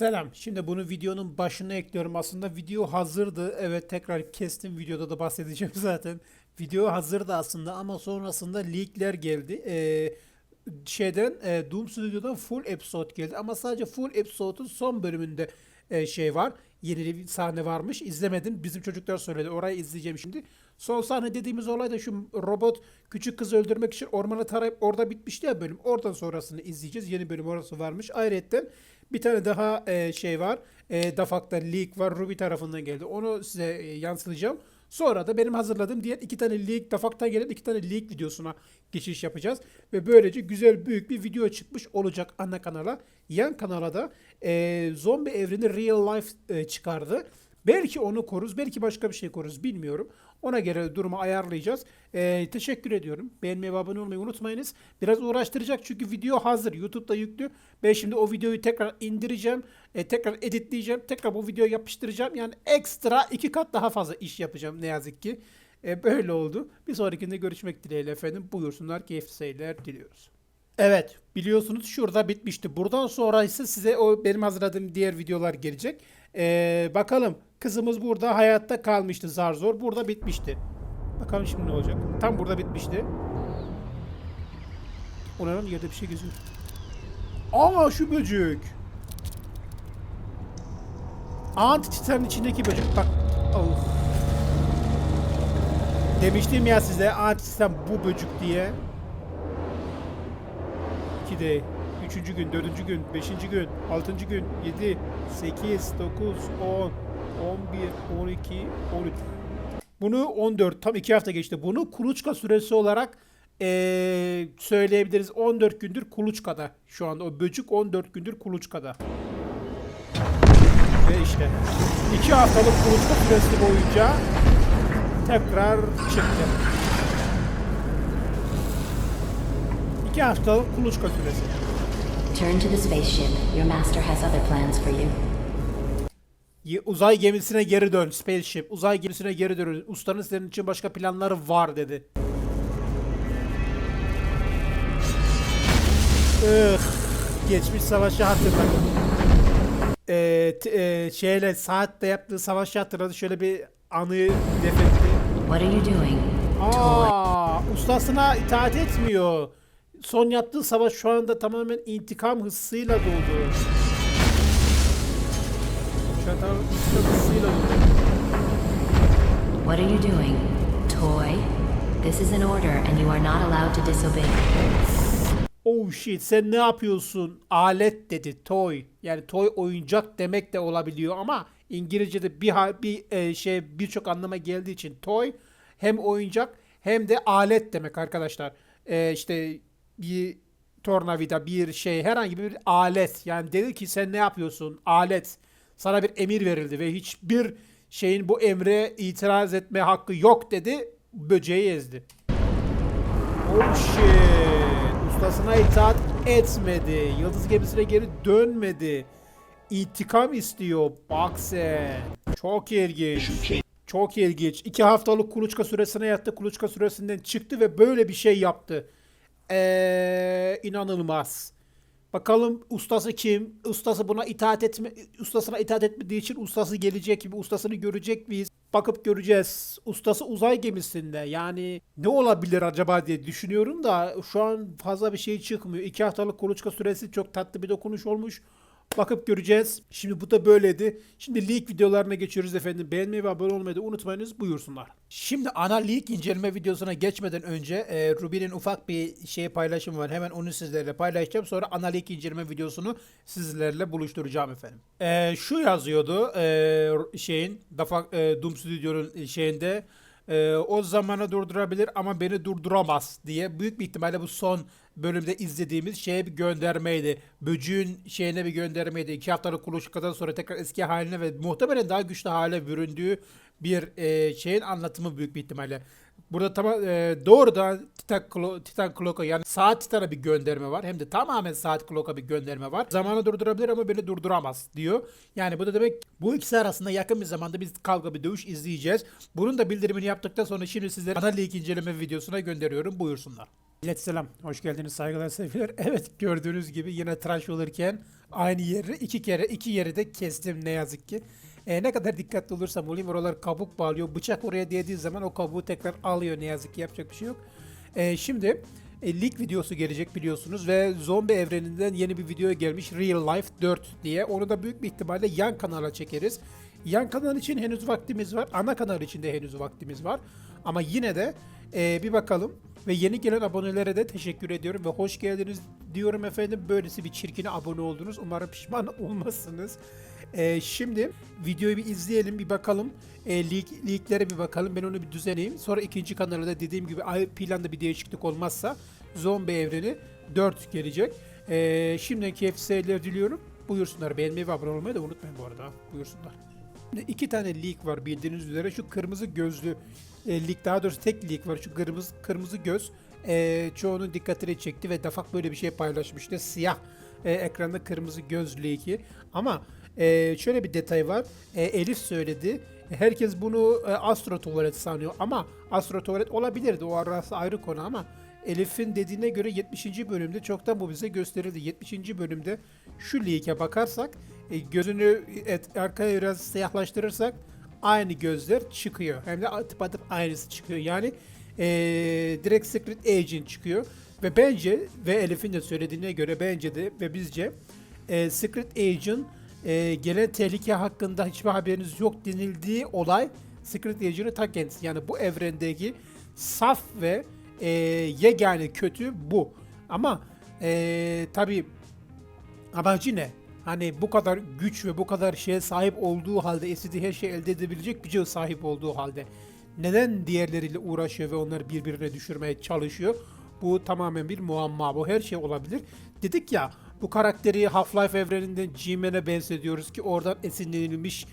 Selam. Şimdi bunu videonun başına ekliyorum. Aslında video hazırdı. Evet tekrar kestim. Videoda da bahsedeceğim zaten. Video hazırdı aslında ama sonrasında leakler geldi. Ee, şeyden e, Doom Studio'dan full episode geldi ama sadece full episode'un son bölümünde e, şey var. Yeni bir sahne varmış. İzlemedim. Bizim çocuklar söyledi. Orayı izleyeceğim şimdi. Son sahne dediğimiz olay da şu robot küçük kızı öldürmek için ormanı tarayıp orada bitmişti ya bölüm. Oradan sonrasını izleyeceğiz. Yeni bölüm orası varmış. Ayrıca bir tane daha e, şey var. E, Dafak'ta leak var. Ruby tarafından geldi. Onu size e, yansıtacağım. Sonra da benim hazırladığım diğer iki tane leak, Dafak'tan gelen iki tane leak videosuna geçiş yapacağız. Ve böylece güzel büyük bir video çıkmış olacak ana kanala. Yan kanala da e, zombi evreni real life e, çıkardı. Belki onu koruz, belki başka bir şey koruz bilmiyorum. Ona göre durumu ayarlayacağız. Ee, teşekkür ediyorum. Beğenmeyi ve abone olmayı unutmayınız. Biraz uğraştıracak çünkü video hazır. YouTube'da yüklü. Ben şimdi o videoyu tekrar indireceğim. e, tekrar editleyeceğim. Tekrar bu videoyu yapıştıracağım. Yani ekstra iki kat daha fazla iş yapacağım ne yazık ki. E, böyle oldu. Bir sonrakinde görüşmek dileğiyle efendim. Buyursunlar. Keyifli seyirler diliyoruz. Evet biliyorsunuz şurada bitmişti. Buradan sonra ise size o benim hazırladığım diğer videolar gelecek. Ee, bakalım kızımız burada hayatta kalmıştı zar zor. Burada bitmişti. Bakalım şimdi ne olacak. Tam burada bitmişti. Onların yerde bir şey geziyor. Aa şu böcek. Anti Titan'ın içindeki böcek. Bak. Of. Demiştim ya size Anti Titan bu böcek diye. 2'de, 3. gün, 4. gün, 5. gün, 6. gün, 7, 8, 9, 10, 11, 12, 13. Bunu 14, tam 2 hafta geçti. Bunu kuluçka süresi olarak eee, söyleyebiliriz. 14 gündür kuluçkada. Şu anda o böcük 14 gündür kuluçkada. Ve işte 2 haftalık kuluçka süresi boyunca tekrar çıktı. 2 haftalık kuluçka süresi. Turn to the spaceship. Your master has other plans for you. Uzay gemisine geri dön spaceship. Uzay gemisine geri dön. Ustanın senin için başka planları var dedi. Ih, geçmiş savaşı hatırladı. Ee, e, şeyle saatle yaptığı savaşı hatırladı. Şöyle bir anıyı defetti. What are you doing? Aa, ustasına itaat etmiyor. Son yaptığı savaş şu anda tamamen intikam hırsıyla doldu. What are you doing? Toy? This is an order and you are not allowed to disobey. Oh shit sen ne yapıyorsun? Alet dedi toy. Yani toy oyuncak demek de olabiliyor ama İngilizce'de bir bir e, şey birçok anlama geldiği için toy hem oyuncak hem de alet demek arkadaşlar. E, işte bir tornavida bir şey herhangi bir alet. Yani dedi ki sen ne yapıyorsun? Alet. Sana bir emir verildi ve hiçbir şeyin bu emre itiraz etme hakkı yok dedi. Böceği ezdi. Oh shit. Ustasına itaat etmedi. Yıldız gemisine geri dönmedi. İntikam istiyor. Bak sen. Çok ilginç. Çok ilginç. İki haftalık kuluçka süresine yattı. Kuluçka süresinden çıktı ve böyle bir şey yaptı. Eee inanılmaz. Bakalım ustası kim? Ustası buna itaat etme ustasına itaat etmediği için ustası gelecek gibi ustasını görecek miyiz? Bakıp göreceğiz. Ustası uzay gemisinde. Yani ne olabilir acaba diye düşünüyorum da şu an fazla bir şey çıkmıyor. İki haftalık kuluçka süresi çok tatlı bir dokunuş olmuş. Bakıp göreceğiz. Şimdi bu da böyleydi. Şimdi leak videolarına geçiyoruz efendim. Beğenmeyi ve abone olmayı da unutmayınız. Buyursunlar. Şimdi ana leak inceleme videosuna geçmeden önce e, Ruby'nin ufak bir şey paylaşımı var. Hemen onu sizlerle paylaşacağım. Sonra ana leak inceleme videosunu sizlerle buluşturacağım efendim. E, şu yazıyordu e, şeyin Dafa, e, Doom Studio'nun şeyinde ee, o zamanı durdurabilir ama beni durduramaz diye büyük bir ihtimalle bu son bölümde izlediğimiz şeye bir göndermeydi. Böcüğün şeyine bir göndermeydi. İki haftalık kuluçkadan sonra tekrar eski haline ve muhtemelen daha güçlü hale büründüğü bir e, şeyin anlatımı büyük bir ihtimalle. Burada tamam e, doğrudan Titan, Clo- Titan Clock'a yani saat Titan'a bir gönderme var. Hem de tamamen saat Clock'a bir gönderme var. Zamanı durdurabilir ama beni durduramaz diyor. Yani bu da demek bu ikisi arasında yakın bir zamanda biz kavga bir dövüş izleyeceğiz. Bunun da bildirimini yaptıktan sonra şimdi sizlere ana leak inceleme videosuna gönderiyorum. Buyursunlar. Millet selam. Hoş geldiniz saygılar sevgiler. Evet gördüğünüz gibi yine tıraş olurken aynı yeri iki kere iki yeri de kestim ne yazık ki. E, ne kadar dikkatli olursam olayım oralar kabuk bağlıyor. Bıçak oraya değdiği zaman o kabuğu tekrar alıyor ne yazık ki yapacak bir şey yok. E, şimdi e, lig videosu gelecek biliyorsunuz ve zombi evreninden yeni bir video gelmiş Real Life 4 diye. Onu da büyük bir ihtimalle yan kanala çekeriz. Yan kanal için henüz vaktimiz var. Ana kanal için de henüz vaktimiz var. Ama yine de e, bir bakalım. Ve yeni gelen abonelere de teşekkür ediyorum ve hoş geldiniz diyorum efendim. Böylesi bir çirkine abone oldunuz. Umarım pişman olmazsınız. E, şimdi videoyu bir izleyelim, bir bakalım. E, lig, liglere bir bakalım. Ben onu bir düzenleyeyim. Sonra ikinci kanalda da dediğim gibi planda bir değişiklik olmazsa zombi evreni 4 gelecek. E, şimdiden keyifli seyirler diliyorum. Buyursunlar. Beğenmeyi ve abone olmayı da unutmayın bu arada. Buyursunlar. İki tane lig var bildiğiniz üzere. Şu kırmızı gözlü e, lig daha doğrusu tek lig var. Şu kırmızı kırmızı göz e, çoğunun dikkatini çekti ve Dafak böyle bir şey paylaşmıştı. Siyah e, ekranda kırmızı göz ligi. Ama e, şöyle bir detay var. E, Elif söyledi. Herkes bunu e, Astro Tuvalet sanıyor ama Astro Tuvalet olabilirdi. O arası ayrı konu ama Elif'in dediğine göre 70. bölümde çoktan bu bize gösterildi. 70. bölümde şu lige bakarsak e, gözünü et, arkaya biraz siyahlaştırırsak aynı gözler çıkıyor. Hem de atıp atıp aynısı çıkıyor. Yani e, direkt Secret Agent çıkıyor. Ve bence ve Elif'in de söylediğine göre bence de ve bizce e, Secret Agent e, gelen tehlike hakkında hiçbir haberiniz yok denildiği olay Secret Agent'ın ta kendisi. Yani bu evrendeki saf ve e, yegane kötü bu. Ama e, tabii amacı ne? Hani bu kadar güç ve bu kadar şeye sahip olduğu halde, istediği her şeyi elde edebilecek güce sahip olduğu halde neden diğerleriyle uğraşıyor ve onları birbirine düşürmeye çalışıyor? Bu tamamen bir muamma. Bu her şey olabilir. Dedik ya bu karakteri Half-Life evreninden G-Man'e benzetiyoruz ki oradan esinlenilmiş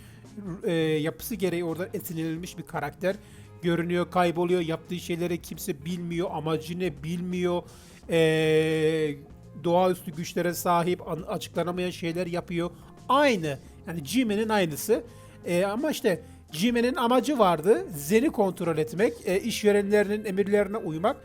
e, yapısı gereği oradan esinlenilmiş bir karakter. Görünüyor, kayboluyor, yaptığı şeyleri kimse bilmiyor, amacı ne bilmiyor. E, doğaüstü güçlere sahip, an- açıklanamayan şeyler yapıyor. Aynı. Yani G-Man'in aynısı. E, ama işte G-Man'in amacı vardı. Zen'i kontrol etmek, e, işverenlerinin emirlerine uymak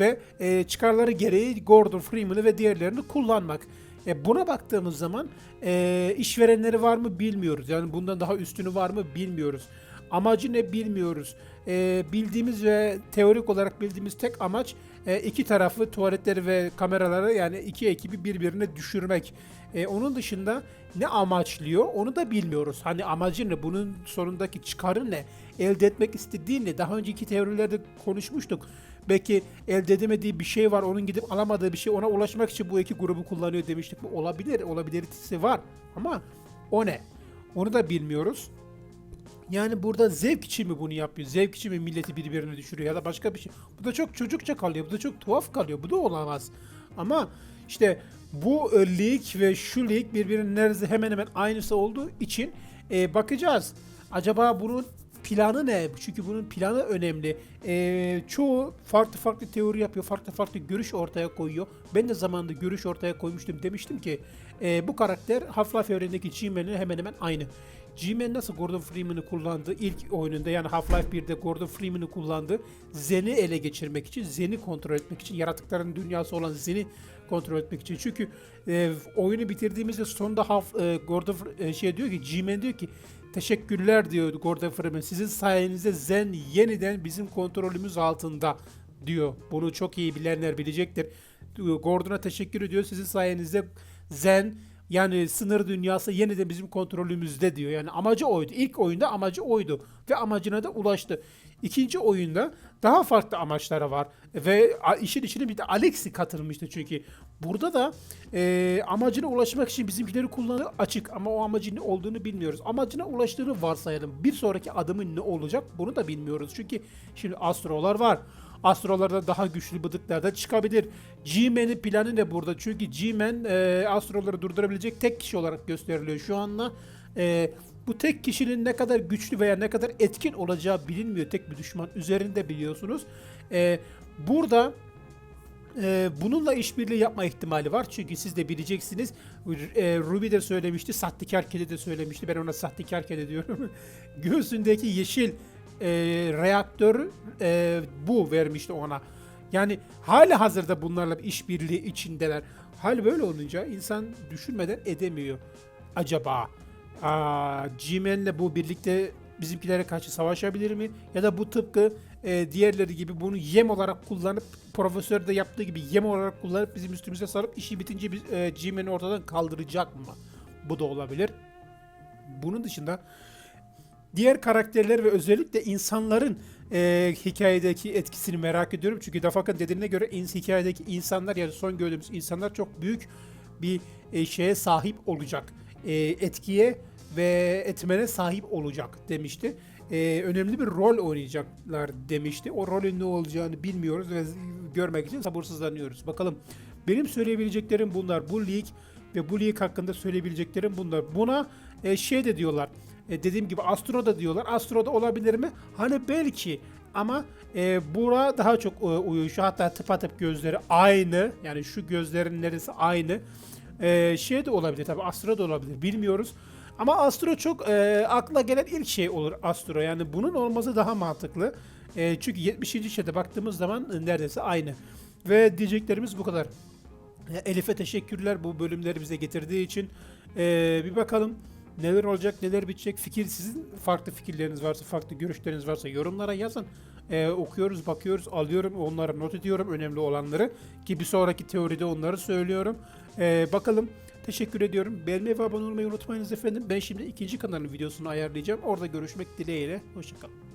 ve e, çıkarları gereği Gordon Freeman'ı ve diğerlerini kullanmak. E, buna baktığımız zaman e, işverenleri var mı bilmiyoruz. Yani bundan daha üstünü var mı bilmiyoruz. Amacı ne bilmiyoruz. E, bildiğimiz ve teorik olarak bildiğimiz tek amaç e, iki tarafı tuvaletleri ve kameraları yani iki ekibi birbirine düşürmek. E, onun dışında ne amaçlıyor onu da bilmiyoruz. Hani amacı ne? Bunun sonundaki çıkarı ne? Elde etmek istediği ne? Daha önceki teorilerde konuşmuştuk. Belki elde edemediği bir şey var, onun gidip alamadığı bir şey, ona ulaşmak için bu iki grubu kullanıyor demiştik. Bu olabilir, olabiliritesi var. Ama o ne? Onu da bilmiyoruz. Yani burada zevk için mi bunu yapıyor? Zevk için mi milleti birbirine düşürüyor ya da başka bir şey? Bu da çok çocukça kalıyor. Bu da çok tuhaf kalıyor. Bu da olamaz. Ama işte bu e, lig ve şu lig birbirinin neredeyse hemen hemen aynısı olduğu için e, bakacağız. Acaba bunun planı ne? Çünkü bunun planı önemli. E, çoğu farklı farklı teori yapıyor. Farklı farklı görüş ortaya koyuyor. Ben de zamanında görüş ortaya koymuştum. Demiştim ki e, bu karakter Half-Life evrenindeki G-Man'in hemen hemen aynı. G-Man nasıl Gordon Freeman'ı kullandı ilk oyununda yani Half-Life 1'de Gordon Freeman'ı kullandı. Zen'i ele geçirmek için, Zen'i kontrol etmek için, yaratıkların dünyası olan Zen'i kontrol etmek için. Çünkü e, oyunu bitirdiğimizde sonunda Half, e, Gordon e, şey diyor ki G-Man diyor ki teşekkürler diyor Gordon Freeman. Sizin sayenizde Zen yeniden bizim kontrolümüz altında diyor. Bunu çok iyi bilenler bilecektir. Gordon'a teşekkür ediyor. Sizin sayenizde Zen yani sınır dünyası yeniden bizim kontrolümüzde diyor. Yani amacı oydu. İlk oyunda amacı oydu. Ve amacına da ulaştı. İkinci oyunda daha farklı amaçları var. Ve işin içine bir de Alexi katılmıştı çünkü. Burada da e, amacına ulaşmak için bizimkileri kullandığı açık. Ama o amacın ne olduğunu bilmiyoruz. Amacına ulaştığını varsayalım. Bir sonraki adımın ne olacak bunu da bilmiyoruz. Çünkü şimdi astrolar var. Astrolarda daha güçlü bıdıklar da çıkabilir. G-Man'in planı ne burada? Çünkü G-Man e, astroları durdurabilecek tek kişi olarak gösteriliyor şu anda. E, bu tek kişinin ne kadar güçlü veya ne kadar etkin olacağı bilinmiyor tek bir düşman üzerinde biliyorsunuz. E, burada e, bununla işbirliği yapma ihtimali var. Çünkü siz de bileceksiniz. E, Ruby de söylemişti. Sahtekar kedi de söylemişti. Ben ona sahtekar kedi diyorum. Göğsündeki yeşil e, reaktör e, bu vermişti ona. Yani hala hazırda bunlarla bir işbirliği içindeler. Hal böyle olunca insan düşünmeden edemiyor. Acaba G-Man'le bu birlikte bizimkilere karşı savaşabilir mi? Ya da bu tıpkı e, diğerleri gibi bunu yem olarak kullanıp profesör de yaptığı gibi yem olarak kullanıp bizim üstümüze sarıp işi bitince biz, e, G-Man'i ortadan kaldıracak mı? Bu da olabilir. Bunun dışında diğer karakterler ve özellikle insanların e, hikayedeki etkisini merak ediyorum. Çünkü Dafak'ın dediğine göre ins- hikayedeki insanlar yani son gördüğümüz insanlar çok büyük bir e, şeye sahip olacak. E, etkiye ve etmene sahip olacak demişti. E, önemli bir rol oynayacaklar demişti. O rolün ne olacağını bilmiyoruz ve görmek için sabırsızlanıyoruz. Bakalım benim söyleyebileceklerim bunlar. Bu lig ve bu lig hakkında söyleyebileceklerim bunlar. Buna e, şey de diyorlar. E, dediğim gibi Astro da diyorlar. Astro da olabilir mi? Hani belki ama e, bura daha çok e, uyuşu. Hatta tıpatıp gözleri aynı. Yani şu gözlerin neresi aynı. E, şey de olabilir tabii Astro da olabilir. Bilmiyoruz. Ama Astro çok e, akla gelen ilk şey olur Astro. Yani bunun olması daha mantıklı. E, çünkü 70. şeyde baktığımız zaman e, neredeyse aynı. Ve diyeceklerimiz bu kadar. E, Elif'e teşekkürler bu bölümleri bize getirdiği için. E, bir bakalım neler olacak, neler bitecek. Fikir sizin farklı fikirleriniz varsa, farklı görüşleriniz varsa yorumlara yazın. E, okuyoruz, bakıyoruz, alıyorum, onları not ediyorum önemli olanları. Ki bir sonraki teoride onları söylüyorum. E, bakalım. Teşekkür ediyorum. Beğenmeyi ve abone olmayı unutmayınız efendim. Ben şimdi ikinci kanalın videosunu ayarlayacağım. Orada görüşmek dileğiyle. Hoşçakalın.